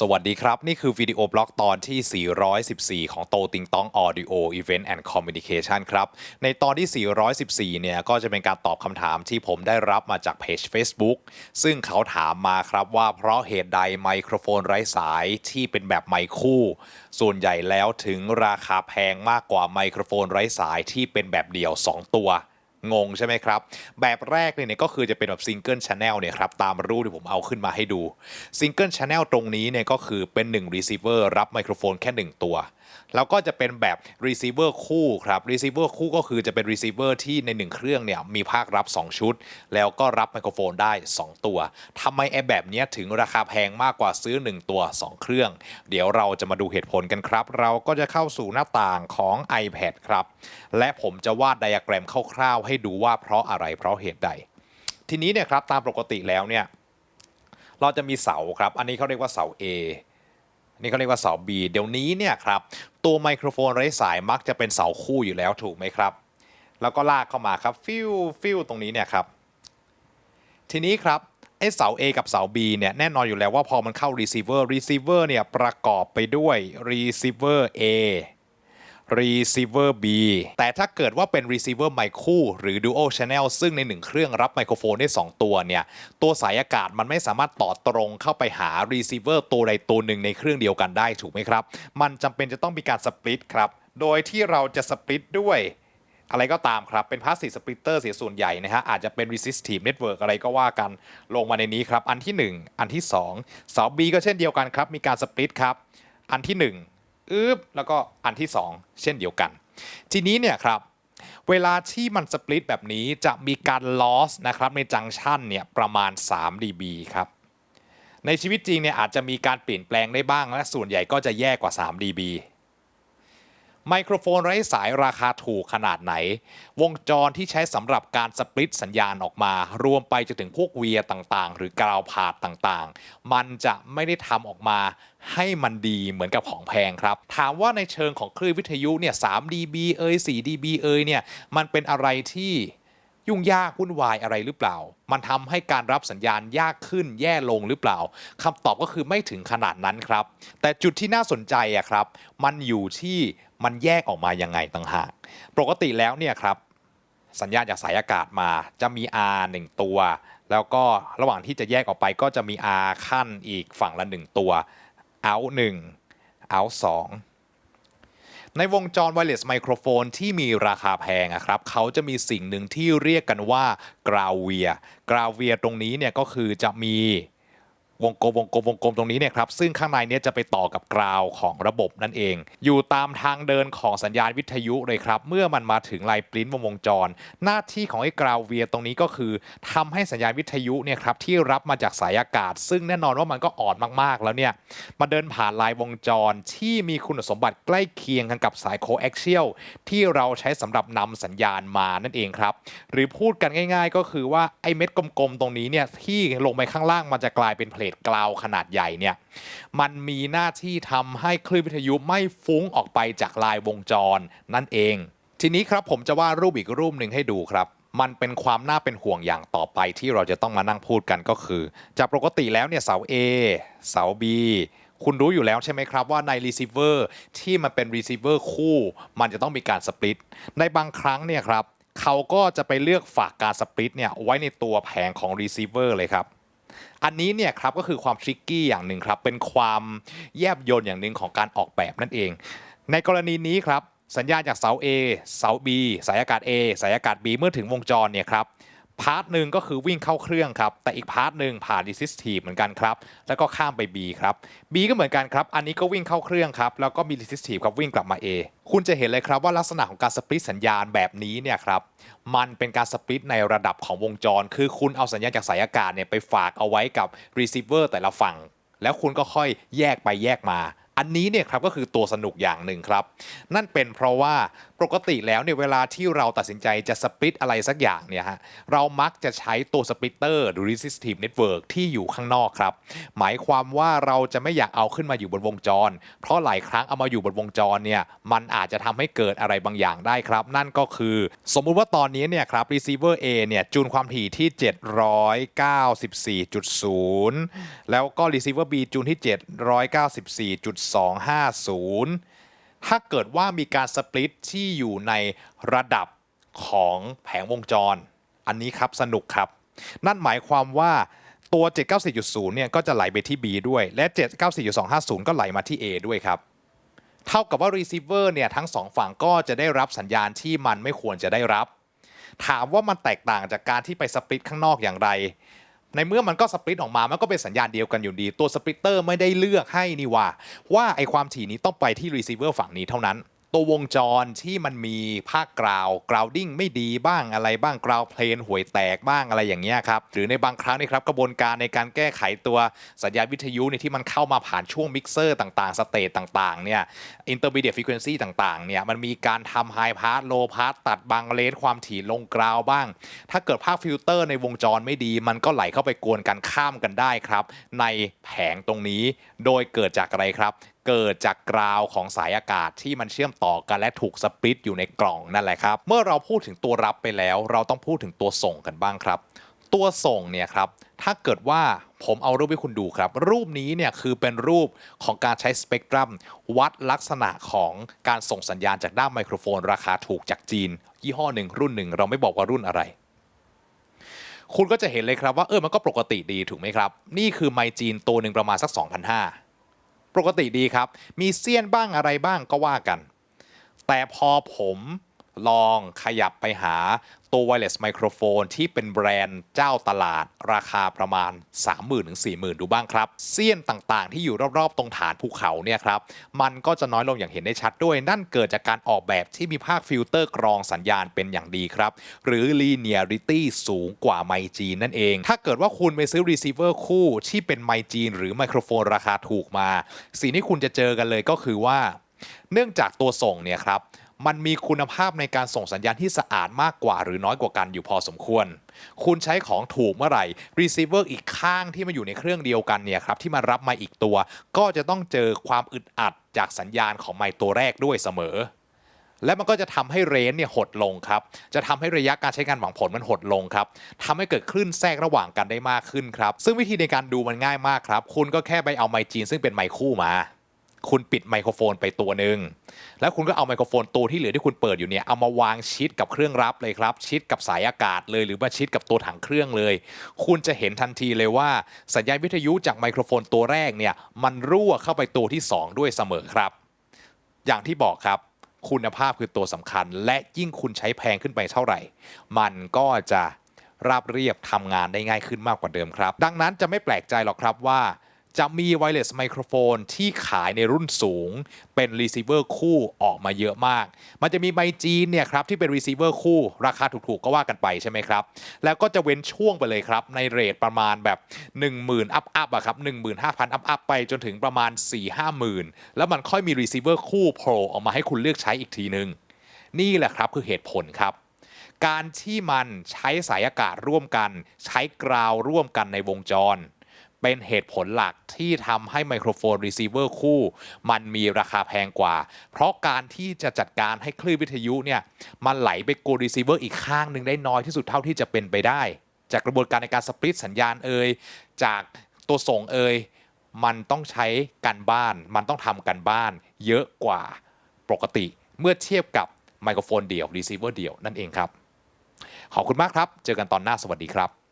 สวัสดีครับ นี่คือวิดีโอบล็อกตอนที่ 414 ของโตติงต้อง Audio Event and Communication ครับ ในตอนที่ 414 เนี่ย ก็จะเป็นการตอบคำถามที่ผมได้รับมาจากเพจ Facebook ซึ่งเขาถามมาครับว่าเพราะเหตุใดไมโครโฟนไร้สายที่เป็นแบบไมค์คู่ ส่วนใหญ่แล้วถึงราคาแพงมากกว่าไมโครโฟนไร้สายที่เป็นแบบเดี่ยว 2 ตัว งงใช่ไหมครับ แบบแรกเนี่ยก็คือจะเป็นแบบซิงเกิลชาแนลเนี่ยครับตามรูปที่ผมเอาขึ้นมาให้ดูซิงเกิลชาแนลตรงนี้เนี่ยก็คือเป็น1 receiver รับไมโครโฟนแค่ 1 ตัว แล้วก็จะเป็นแบบ receiver คู่ครับ receiver คู่ก็คือจะเป็น receiver ที่ใน 1 เครื่องเนี่ยมีภาครับ 2 ชุด แล้วก็รับไมโครโฟนได้ 2 ตัวทำไมไอแบบนี้ถึงราคาแพงมากกว่าซื้อ 1 ตัว 2 เครื่อง เดี๋ยวเราจะมาดูเหตุผลกันครับ เราก็จะเข้าสู่หน้าต่างของ iPad ครับ และผมจะวาดไดอะแกรมคร่าวๆ ให้ดูว่าเพราะอะไรเพราะเหตุใด ทีนี้เนี่ยครับตามปกติแล้วเนี่ยเราจะมีเสาครับ อันนี้เขาเรียกว่าเสา A อั นี่เขาเรียกว่าเสาบีเดี๋ยวนี้เนี่ยครับตัวไมโครโฟนไร้สายมักจะเป็นเสาคู่อยู่แล้วถูกไหมครับ แล้วก็ลากเข้ามาครับฟิวฟิวตรงนี้เนี่ยครับทีนี้ครับไอ้เสา A กับเสา B เนี่ยแน่นอนอยู่แล้วว่าพอมันเข้า receiver receiver เนี่ยประกอบไปด้วย receiver A receiver B แต่ถ้าเกิดว่าเป็น receiver ไมค์คู่ หรือ dual channel ซึ่งในหนึ่งเครื่องรับไมโครโฟนได้ 2 ตัวเนี่ย ตัวสายอากาศมันไม่สามารถต่อตรงเข้าไปหา receiver ตัวใดตัวหนึ่งในเครื่องเดียวกันได้ถูกไหมครับ มันจำเป็นจะต้องมีการสปลิตครับ โดยที่เราจะสปลิตด้วยอะไรก็ตามครับ เป็นพาสซีฟสปลิตเตอร์เสียส่วนใหญ่นะฮะ อาจจะเป็น resistive network อะไรก็ว่ากันลงมาในนี้ครับ อันที่ 1 อันที่ 2 เสา B ก็เช่นเดียวกันครับ มีการสปลิตครับ อันที่ 1 อึ๊บแล้วก็อันที่ 2 เช่นเดียวกัน ทีนี้เนี่ยครับเวลาที่มันสปลิตแบบนี้จะมีการ loss นะครับในจังชันเนี่ยประมาณ 3 dB ครับ ในชีวิตจริงเนี่ยอาจจะมีการเปลี่ยนแปลงได้บ้างและส่วนใหญ่ก็จะแย่กว่า 3 dB ไมโครโฟนไร้สายราคาถูกขนาดไหน วงจรที่ใช้สำหรับการสปลิตสัญญาณออกมา รวมไปจนถึงพวกเวียต่างๆ หรือกราวพาดต่างๆ มันจะไม่ได้ทำออกมาให้มันดีเหมือนกับของแพงครับ ถามว่าในเชิงของคลื่นวิทยุเนี่ย 3 dB เอ่ย4 dB เอ้ยเนี่ย มันเป็นอะไรที่ ยุ่งยากวุ่นวายอะไรหรือเปล่า มันทำให้การรับสัญญาณยากขึ้นแย่ลงหรือเปล่าคำตอบก็คือไม่ถึงขนาดนั้นครับ แต่จุดที่น่าสนใจอะครับ มันอยู่ที่มันแยกออกมายังไงต่างหาก ปกติแล้วเนี่ยครับ สัญญาณจากสายอากาศมาจะมี R 1ตัว แล้วก็ระหว่างที่จะแยกออกไปก็จะมี R ขั้นอีกฝั่งละ 1 ตัว out 1 out 2 ในวงจรไวเลสไมโครโฟนที่มีราคาแพงอะครับเขาจะมีสิ่งหนึ่งที่เรียกกันว่ากราวเวียกราวเวียตรงนี้เนี่ยก็คือจะมี วงกลมวงกลมวงกลมตรงนี้เนี่ยครับซึ่งข้างในเนี่ยจะไปต่อกับกราวของระบบนั่นเอง อยู่ตามทางเดินของสัญญาณวิทยุเลยครับ เมื่อมันมาถึงลายปริ้นวงวงจร หน้าที่ของไอ้กราวเวียตรงนี้ก็คือทำให้สัญญาณวิทยุเนี่ยครับที่รับมาจากสายอากาศ ซึ่งแน่นอนว่ามันก็อ่อนมากๆ แล้วเนี่ยมาเดินผ่านลายวงจรที่มีคุณสมบัติใกล้เคียงกันกับสายโคแอคเชียลที่เราใช้สำหรับนำสัญญาณมานั่นเองครับหรือพูดกันง่าย ๆ ก็คือว่าไอ้เม็ดกลมๆตรงนี้เนี่ยที่ลงไปข้างล่างมันจะกลายเป็นเพลทกราวขนาดใหญ่เนี่ยมันมีหน้าที่ทำให้คลื่นวิทยุไม่ฟุ้งออกไปจากลายวงจรนั่นเอง ทีนี้ครับผมจะวาดรูปอีกรูปหนึ่งให้ดูครับมันเป็นความน่าเป็นห่วงอย่างต่อไปที่เราจะต้องมานั่งพูดกันก็คือ จากปกติแล้วเนี่ยเสา A เสา B คุณรู้อยู่แล้วใช่ไหมครับว่าใน receiver ที่มันเป็น receiver คู่ มันจะต้องมีการสปลิตในบางครั้งเนี่ยครับ เขาก็จะไปเลือกฝากการสปลิตเนี่ยไว้ในตัวแผงของ receiver เลยครับ อันนี้เนี่ยครับก็คือความทริกกี้อย่างหนึ่งครับ เป็นความแยบยลอย่างหนึ่งของการออกแบบนั่นเอง ในกรณีนี้ครับ สัญญาณจากเสา A เสา B สายอากาศ A สายอากาศ B เมื่อถึงวงจรเนี่ยครับ พาร์ทหนึ่งก็คือวิ่งเข้าเครื่องครับ แต่อีกพาร์ทหนึ่งผ่าน resistive เหมือนกันครับ แล้วก็ข้ามไป B ครับ B ก็เหมือนกันครับ อันนี้ก็วิ่งเข้าเครื่องครับ แล้วก็มี resistive ครับวิ่งกลับมา A คุณจะเห็นเลยครับว่าลักษณะของการสปลิตสัญญาณแบบนี้เนี่ยครับ มันเป็นการสปลิตในระดับของวงจร คือคุณเอาสัญญาณจากสายอากาศเนี่ยไปฝากเอาไว้กับ receiver แต่ละฝั่ง แล้วคุณก็ค่อยแยกไปแยกมา อันนี้เนี่ยครับก็คือตัวสนุกอย่างหนึ่งครับ นั่นเป็นเพราะว่า ปกติแล้วเนี่ยเวลาที่เราตัดสินใจจะสปลิตอะไรสักอย่างเนี่ยฮะเรามักจะใช้ตัวสปลิตเตอร์หรือ resistive network ที่อยู่ข้างนอกครับ หมายความว่าเราจะไม่อยากเอาขึ้นมาอยู่บนวงจร เพราะหลายครั้งเอามาอยู่บนวงจรเนี่ยมันอาจจะทำให้เกิดอะไรบางอย่างได้ครับ นั่นก็คือสมมุติว่าตอนนี้เนี่ยครับ receiver A เนี่ยจูนความถี่ที่ 794.0 แล้วก็ receiver B จูนที่ 794.250 ถ้าเกิดว่ามีการสปลิตที่อยู่ในระดับของแผงวงจร อันนี้ครับสนุกครับ นั่นหมายความว่าตัว 794.0 เนี่ยก็จะไหลไปที่ B ด้วย และ 794.250 ก็ไหลมาที่ A ด้วยครับ เท่ากับว่า receiver เนี่ยทั้งสองฝั่งก็จะได้รับสัญญาณที่มันไม่ควรจะได้รับ ถามว่ามันแตกต่างจากการที่ไปสปลิตข้างนอกอย่างไร ในเมื่อมันก็สปริตออกมา มันก็เป็นสัญญาณเดียวกันอยู่ดี ตัวสปริตเตอร์ไม่ได้เลือกให้นี่ว่า ว่าไอความถี่นี้ต้องไปที่รีเซิร์ฟฝั่งนี้เท่านั้น ตัววงจรที่มันมีภาคกราวกราวดิ้งไม่ดีบ้างอะไรบ้างกราวเพลนห่วยแตกบ้างอะไรอย่างเงี้ยครับหรือในบางครั้งนี่ครับกระบวนการในการแก้ไขตัวสัญญาณวิทยุเนี่ยที่มันเข้ามาผ่านช่วงมิกเซอร์ต่างๆ สเตตต่างๆเนี่ย intermediate frequency ต่างๆเนี่ยมันมีการทำ high pass low pass ตัดบางเลนความถี่ลงกราวบ้าง ถ้าเกิดภาคฟิลเตอร์ในวงจรไม่ดี มันก็ไหลเข้าไปกวนกันข้ามกันได้ครับ ในแผงตรงนี้โดยเกิดจากอะไรครับ เกิดจากกราวของสายอากาศที่มันเชื่อมต่อกันและถูกสปลิตอยู่ในกล่องนั่นแหละครับ เมื่อเราพูดถึงตัวรับไปแล้ว เราต้องพูดถึงตัวส่งกันบ้างครับ ตัวส่งเนี่ยครับ ถ้าเกิดว่าผมเอารูปให้คุณดูครับ รูปนี้เนี่ยคือเป็นรูปของการใช้สเปกตรัมวัดลักษณะของการส่งสัญญาณจากด้ามไมโครโฟน ราคาถูกจากจีน ยี่ห้อหนึ่งรุ่นหนึ่งเราไม่บอกว่ารุ่นอะไรคุณก็จะเห็นเลยครับว่าเออมันก็ปกติดีถูกไหมครับ นี่คือไมจีนตัวหนึ่งประมาณสัก 2,500 ปกติดีครับ มีเซียนบ้างอะไรบ้างก็ว่ากัน แต่พอผมลองขยับไปหา ตัว wireless microphone ที่เป็นแบรนด์เจ้าตลาด ราคาประมาณ 30,000ถึง40,000 ดูบ้างครับ เสี้ยนต่างๆ ที่อยู่รอบๆ ตรงฐานภูเขาเนี่ยครับ มันก็จะน้อยลงอย่างเห็นได้ชัดด้วย นั่นเกิดจากการออกแบบที่มีภาคฟิลเตอร์กรองสัญญาณเป็นอย่างดีครับ หรือ linearity สูงกว่าไมจีนนั่นเอง ถ้าเกิดว่าคุณไปซื้อ receiver คู่ที่เป็นไมจีนหรือไมโครโฟนราคาถูกมา สิ่งที่คุณจะเจอกันเลยก็คือว่า เนื่องจากตัวส่งเนี่ยครับ มันมีคุณภาพในการส่งสัญญาณที่สะอาดมากกว่า หรือน้อยกว่ากันอยู่พอสมควร คุณใช้ของถูกเมื่อไหร่ receiver อีกข้างที่มาอยู่ในเครื่องเดียวกันเนี่ยครับที่มารับมค์อีกตัว ก็จะต้องเจอความอึดอัดจากสัญญาณของไมค์ตัวแรกด้วยเสมอและมันก็จะทำให้เรนจ์เนี่ยหดลงครับ จะทำให้ระยะการใช้งานหวังผลมันหดลงครับทำให้เกิดคลื่นแทรกระหว่างกันได้มากขึ้นครับ ซึ่งวิธีในการดูมันง่ายมากครับ คุณก็แค่ไปเอาไมจีนซึ่งเป็นไมคู่มา คุณปิดไมโครโฟนไปตัวหนึ่งแล้วคุณก็เอาไมโครโฟนตัวที่เหลือที่คุณเปิดอยู่เนี่ยเอามาวางชิดกับเครื่องรับเลยครับ ชิดกับสายอากาศเลยหรือว่าชิดกับตัวถังเครื่องเลย คุณจะเห็นทันทีเลยว่าสัญญาณวิทยุจากไมโครโฟนตัวแรกเนี่ยมันรั่วเข้าไปตัวที่ 2 ด้วยเสมอครับ อย่างที่บอกครับคุณภาพคือตัวสำคัญ และยิ่งคุณใช้แพงขึ้นไปเท่าไหร่ มันก็จะราบเรียบทำงานได้ง่ายขึ้นมากกว่าเดิมครับ ดังนั้นจะไม่แปลกใจหรอกครับว่า จะมีไวเลสไมโครโฟนที่ขายในรุ่นสูง เป็นรีเซิเวอร์คู่ออกมาเยอะมาก มันจะมีไมจีนเนี่ยครับที่เป็นรีเซิเวอร์คู่ ราคาถูกๆก็ว่ากันไปใช่ไหมครับ แล้วก็จะเว้นช่วงไปเลยครับ ในเรทประมาณแบบ 10,000 อัพอัพอะครับ15,000 อัพอัพไปจนถึงประมาณ 4-5หมื่นแล้วมันค่อยมีรีเซิเวอร์คู่โผล่ออกมาให้คุณเลือกใช้อีกทีนึง นี่แหละครับคือเหตุผลครับการที่มันใช้สายอากาศร่วมกัน ใช้กราวร่วมกันในวงจร เป็นเหตุผลหลักที่ทำให้ไมโครโฟนรีเซิเวอร์คู่ มันมีราคาแพงกว่า เพราะการที่จะจัดการให้คลื่นวิทยุเนี่ยมันไหลไปกูรีเซิเวอร์อีกข้างหนึ่งได้น้อยที่สุดเท่าที่จะเป็นไปได้ จากกระบวนการในการสปลิตสัญญาณเอ่ยจากตัวส่งเอ่ยมันต้องใช้การบ้าน มันต้องทำกันบ้าน เยอะกว่าปกติเมื่อเทียบกับไมโครโฟนเดี่ยวรีเซิเวอร์เดี่ยวนั่นเองครับขอบคุณมากครับ เจอกันตอนหน้าสวัสดีครับ